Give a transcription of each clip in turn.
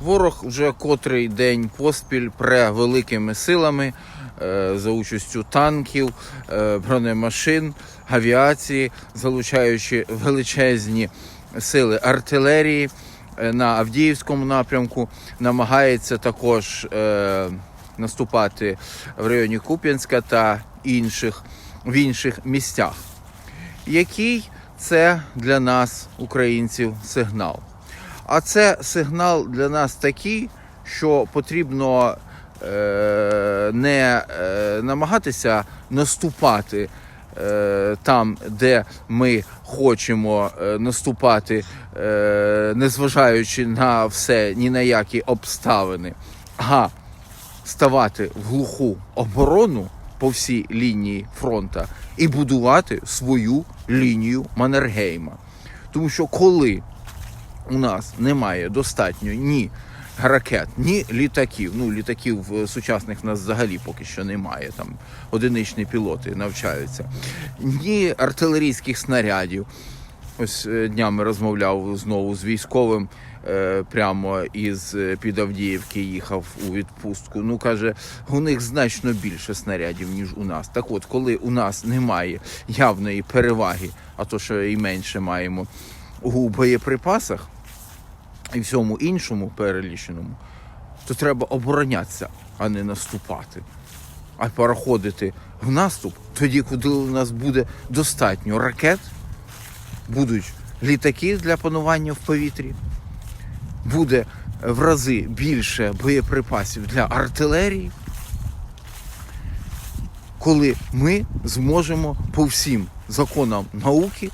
Ворог вже котрий день поспіль пре великими силами е, за участю танків, е, бронемашин, авіації, залучаючи величезні сили артилерії е, на Авдіївському напрямку, намагається також наступати в районі Куп'янська та інших в інших місцях. Який це для нас, українців, сигнал? А це сигнал для нас такий, що потрібно е, не е, намагатися наступати е, там, де ми хочемо е, наступати, е, незважаючи на все, ні на які обставини, а ставати в глуху оборону по всій лінії фронта і будувати свою лінію Маннергейма. Тому що коли у нас немає достатньо ні ракет, ні літаків. Ну, літаків е, сучасних в нас взагалі поки що немає. Там одиничні пілоти навчаються, ні артилерійських снарядів. Ось е, днями розмовляв знову з військовим. е, Прямо із під Авдіївки їхав у відпустку. Ну каже, у них значно більше снарядів ніж у нас. Так от, коли у нас немає явної переваги, а то що і менше маємо у боєприпасах і всьому іншому переліченому, то треба оборонятися, а не наступати. А переходити в наступ тоді, коли у нас буде достатньо ракет, будуть літаки для панування в повітрі, буде в рази більше боєприпасів для артилерії, коли ми зможемо по всім законам науки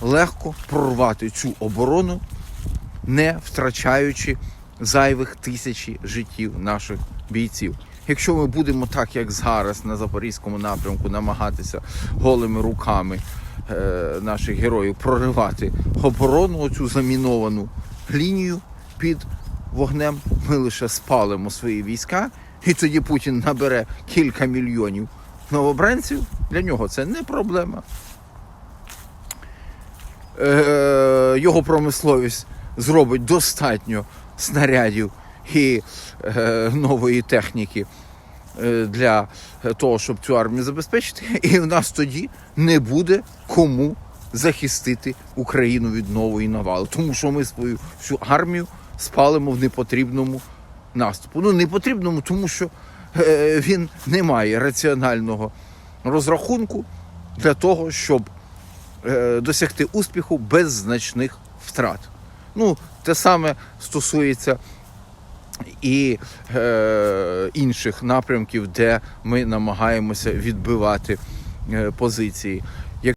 легко прорвати цю оборону, не втрачаючи зайвих тисячі життів наших бійців. Якщо ми будемо так, як зараз на запорізькому напрямку, намагатися голими руками е, наших героїв проривати оборону, оцю заміновану лінію під вогнем, ми лише спалимо свої війська, і тоді Путін набере кілька мільйонів новобранців. Для нього це не проблема. Е, його промисловість зробить достатньо снарядів і е, нової техніки е, для того, щоб цю армію забезпечити, і в нас тоді не буде кому захистити Україну від нової навали, тому що ми свою всю армію спалимо в непотрібному наступу. Ну, непотрібному, тому що е, він не має раціонального розрахунку для того, щоб е, досягти успіху без значних втрат. Ну, те саме стосується і е, інших напрямків, де ми намагаємося відбивати е, позиції.